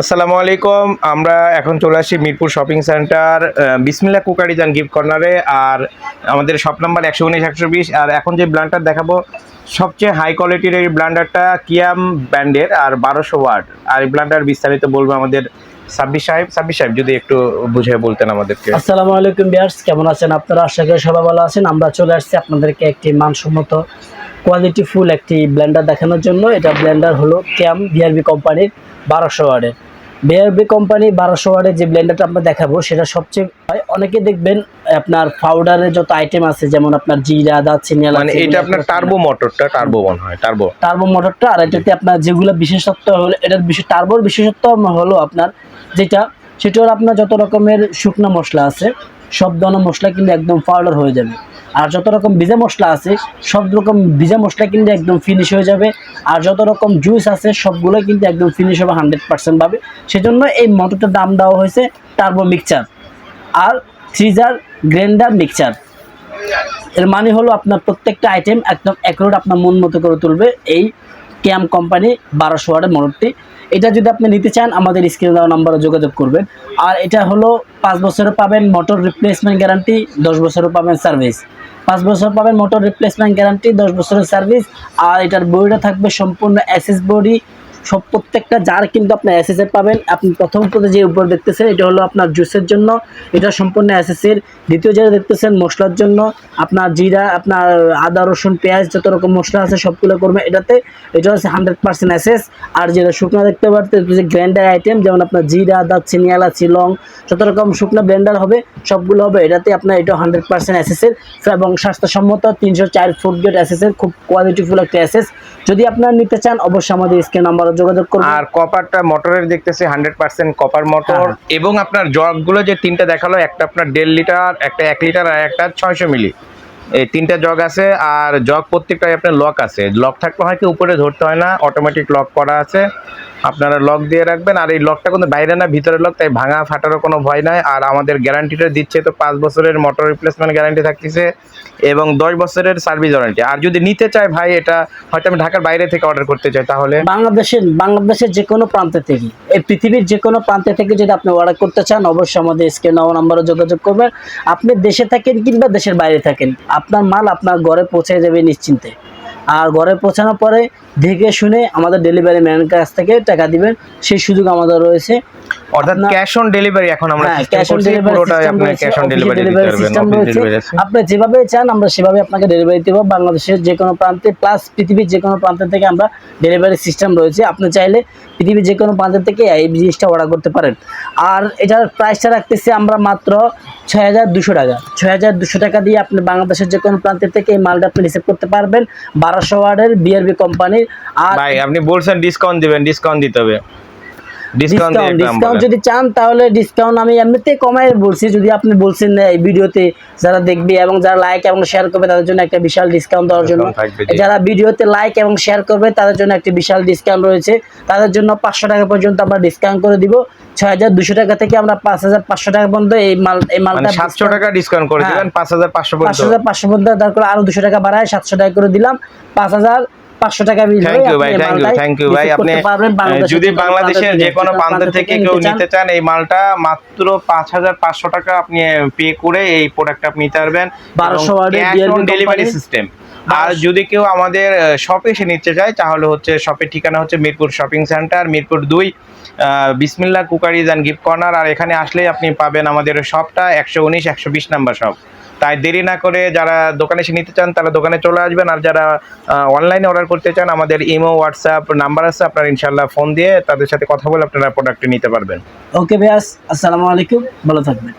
আসসালামু আলাইকুম। আমরা এখন চলে আসি Mirpur shopping centre Bismillah cookery and gift কর্নারে। আর আমাদের শপ নাম্বার একশো উনিশ, একশো বিশ। আর এখন যে ব্লান্ডার দেখাবো, সবচেয়ে হাই কোয়ালিটির এই ব্ল্যান্ডারটা কিয়াম ব্র্যান্ডের আর বারোশো ওয়াট। আর এই ব্ল্যান্ডার বিস্তারিত বলব আমাদের সাব্বির সাহেব। সাব্বির সাহেব, যদি একটু বুঝিয়ে বলতেন আমাদেরকে। আসসালামু আলাইকুম বিয়ার্স কেমন আছেন আপনারা? আশা করি সবাই ভালো আছেন। আমরা চলে আসছি আপনাদেরকে একটি মানসম্মত কোয়ালিটি ফুল একটি ব্লেন্ডার দেখানোর জন্য। এটা ব্লেন্ডার হলো ক্যাম বিআরবি কোম্পানির বারোশো ওয়ার্ডের। বিআরবি কোম্পানি বারোশো ওয়ার্ডের যে ব্লেন্ডারটা আমরা দেখাবো সেটা সবচেয়ে অনেকে দেখবেন আপনার পাউডারের যত আইটেম আছে যেমন আপনার জিরা দারচিনি মানে এটা আপনার টার্বো মোটরটা টার্বো মনে হয় টার্বো টার্বো মোটরটা আর এটাতে আপনার যেগুলো বিশেষত্ব হলো এটার বিশেষ টার্বোর বিশেষত্ব হলো আপনার যেটা সেটা আপনার যত রকমের শুকনো মশলা আছে সব ধরনের মশলা কিন্তু একদম পাউডার হয়ে যাবে। আর যত রকম ভিজা মশলা আছে, সব রকম ভিজা মশলা কিন্তু একদম ফিনিশ হয়ে যাবে। আর যত রকম জুস আছে সবগুলো কিন্তু একদম ফিনিশ হবে হান্ড্রেড পার্সেন্ট পাবে সেজন্য এই মোটরটার দাম দেওয়া হয়েছে টার্বো মিক্সচার আর থ্রিজার গ্রাইন্ডার মিক্সচার এর মানে হলো আপনার প্রত্যেকটা আইটেম একদম অ্যাকুরেট আপনার মন মতো করে তুলবে। এই ক্যাম কোম্পানি বারোশো ওয়ার্ডের মোটরটি এটা যদি আপনি নিতে চান, আমাদের স্ক্রিনে দেওয়া নাম্বারে যোগাযোগ করবেন। আর এটা হলো পাঁচ বছরে পাবেন মোটর রিপ্লেসমেন্ট গ্যারান্টি দশ বছরও পাবেন সার্ভিস পাঁচ বছর পাবেন মোটর রিপ্লেসমেন্ট গ্যারান্টি দশ বছরের সার্ভিস আর এটার বইটা থাকবে সম্পূর্ণ অ্যাসেস বডি সব প্রত্যেকটা জার কিন্তু আপনার অ্যাসেসের পাবেন আপনি প্রথম পদে যে উপর দেখতেছেন এটা হলো আপনার জুসের জন্য এটা সম্পূর্ণ অ্যাসেসের দ্বিতীয় জায়গা দেখতেছেন মশলার জন্য আপনার জিরা আপনার আদা রসুন পেঁয়াজ যত রকম মশলা আছে সবগুলো করবে এটাতে এটা হচ্ছে হান্ড্রেড পার্সেন্ট অ্যাসেস আর যেটা শুকনো দেখতে পারতে যে গ্রাইন্ডার আইটেম যেমন আপনার জিরা দারচিনি এলাচি লং যত রকম শুকনো ব্লেন্ডার হবে সবগুলো হবে এটাতে আপনার এটা হান্ড্রেড পার্সেন্ট অ্যাসেসের এবং স্বাস্থ্যসম্মত তিনশো চার ফুট গেট অ্যাসেসের খুব কোয়ালিটিফুল একটা অ্যাসেস যদি আপনারা নিতে চান অবশ্যই আমাদের স্ক্রিন নাম্বারে যোগাযোগ করবেন আর কপারটা মোটরের দেখতেছি হান্ড্রেড পার্সেন্ট কপার মোটর। হ্যাঁ। এবং আপনার জগগুলো যে তিনটা দেখাল একটা আপনার দেড় লিটার একটা এক লিটার আর একটা ছয়শো মিলি। এই তিনটা জগ আছে আর জগ প্রত্যেকটাই আপনার লক আছে। লক থাকলে হয় কি, উপরে ধরতে হয় না অটোমেটিক লক করা আছে। আপনারা লক দিয়ে রাখবেন আর এই লকটা কিন্তু বাইরে না, ভিতরে লক তাই ভাঙা ফাটারও কোনো ভয় নাই। আর আমাদের গ্যারান্টিটা দিচ্ছে তো পাঁচ বছরের মোটর রিপ্লেসমেন্ট গ্যারান্টি থাকতেছে এবং দশ বছরের সার্ভিস ওয়ারেন্টি আর যদি নিতে চায় ভাই, এটা হয়তো আমি ঢাকার বাইরে থেকে অর্ডার করতে চাই, তাহলে। বাংলাদেশের বাংলাদেশের যে কোনো প্রান্ত থেকে, এই পৃথিবীর যে কোনো প্রান্ত থেকে যদি আপনি অর্ডার করতে চান, অবশ্যই আমাদের স্ক্রিন নাম্বারে যোগাযোগ করবেন। আপনি দেশে থাকেন কিংবা দেশের বাইরে থাকেন। আপনার মাল আপনার ঘরে পৌঁছে যাবে নিশ্চিন্তে। আর ঘরে পৌঁছানোর পরে দেখে শুনে আমাদের ডেলিভারি ম্যানের কাছ থেকে টাকা দিবেন। সেই সুযোগ আমাদের রয়েছে। অর্থাৎ ক্যাশ অন ডেলিভারি এখন আমরা সিস্টেম cash on পুরোটাই system ক্যাশ অন ডেলিভারি পারবেন রয়েছে। আপনি যেভাবে চান আমরা সেভাবে আপনাকে ডেলিভারি দেবো। বাংলাদেশের যে কোনো প্রান্তে প্লাস পৃথিবীর যে কোনো প্রান্ত থেকে আমরা ডেলিভারি সিস্টেম রয়েছে। আপনি চাইলে পৃথিবীর যে কোনো প্রান্ত থেকে এই জিনিসটা অর্ডার করতে পারেন। আর এটার প্রাইসটা রাখতেছি আমরা মাত্র ছয় হাজার দুশো টাকা। ছয় হাজার দুশো টাকা দিয়ে আপনি বাংলাদেশের যে কোনো প্রান্তের থেকে এই মালটা আপনি রিসিভ করতে পারবেন। বারোশো ওয়ার্ডের বিআরবি কোম্পানির আর ভাই আপনি বলছেন ডিসকাউন্ট দিবেন ডিসকাউন্ট দিতে হবে। ডিসকাউন্ট ডিসকাউন্ট ডিসকাউন্ট যদি চান তাহলে ডিসকাউন্ট আমি এমনিতে কমাই বলছি। যদি আপনি বলছেন এই ভিডিওতে যারা দেখবে এবং যারা লাইক এবং শেয়ার করবে তাদের জন্য একটা বিশাল ডিসকাউন্ট দেওয়ার জন্য Discount থাকবে, জি। যারা ভিডিওতে লাইক এবং শেয়ার করবে তাদের জন্য একটা বিশাল ডিসকাউন্ট রয়েছে। তাদের জন্য পাঁচশো টাকা পর্যন্ত আমরা ডিসকাউন্ট করে দিব। ছয় হাজার দুশো টাকা থেকে আমরা পাঁচ হাজার পাঁচশো টাকা পর্যন্ত এই মাল এই মানে মালটা সাতশো টাকা ডিসকাউন্ট করে হ্যাঁ। পাঁচ হাজার পাঁচশো পাঁচ হাজার পাঁচশো পর্যন্ত তারপর আরও দুশো টাকা বাড়ায় সাতশো টাকা করে দিলাম। পাঁচ হাজার পাঁচশো টাকা বিল থ্যাংক ইউ ভাই থ্যাংক ইউ থ্যাংক ইউ ভাই। আপনি যদি বাংলাদেশের যে কোনো প্রান্ত থেকে কেউ নিতে চান এই মালটা মাত্র পাঁচ হাজার পাঁচশো টাকা আপনি পে করে এই প্রোডাক্ট আপনি নিতে পারবেন। 1200 ওয়ার্ডের ডেলিভারি সিস্টেম আর যদি কেউ আমাদের শপে এসে নিতে চায় তাহলে হচ্ছে শপের ঠিকানা হচ্ছে মিরপুর শপিং সেন্টার মিরপুর দুই Bismillah cookeries and gift corner আর এখানে আসলেই আপনি পাবেন আমাদের শপটা একশো উনিশ একশো বিশ নাম্বার শপ তাই দেরি না করে যারা দোকানে এসে নিতে চান তারা দোকানে চলে আসবেন। আর যারা অনলাইনে অর্ডার করতে চান আমাদের ইমো হোয়াটসঅ্যাপ নাম্বার আছে। আপনারা ইনশাল্লাহ ফোন দিয়ে তাদের সাথে কথা বলে আপনারা প্রোডাক্টটি নিতে পারবেন। ওকে ভাইয়াস আসসালামু আলাইকুম। ভালো থাকবেন।